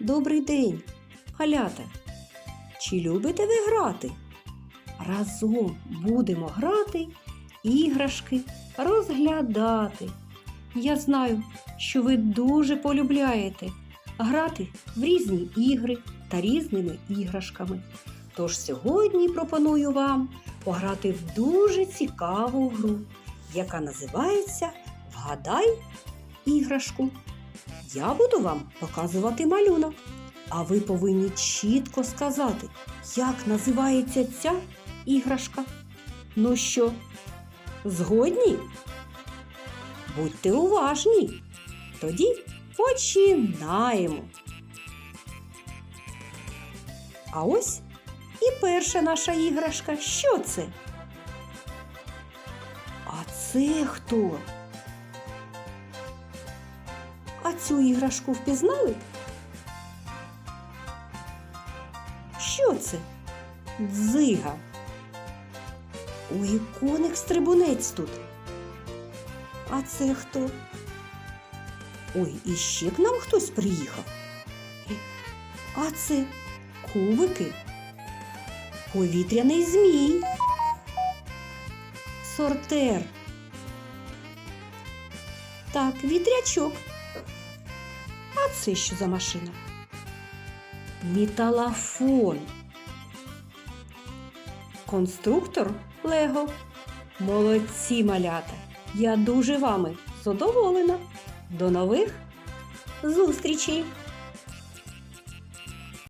Добрий день, халята. Чи любите ви грати? Разом будемо грати, іграшки розглядати. Я знаю, що ви дуже полюбляєте грати в різні ігри та різними іграшками. Тож сьогодні пропоную вам пограти в дуже цікаву гру, яка називається Вгадай іграшку. Я буду вам показувати малюнок, а ви повинні чітко сказати, як називається ця іграшка. Ну що, згодні? Будьте уважні. Тоді починаємо. А ось і перша наша іграшка. Що це? А це хто? А цю іграшку впізнали? Що це? Дзига. Ой, коник стрибунець тут. А це хто? Ой, і ще к нам хтось приїхав. А це кубики. Повітряний змій. Сортер. Так, вітрячок. Це що за машина? Металофон. Конструктор Лего. Молодці малята. Я дуже вами задоволена. До нових зустрічей!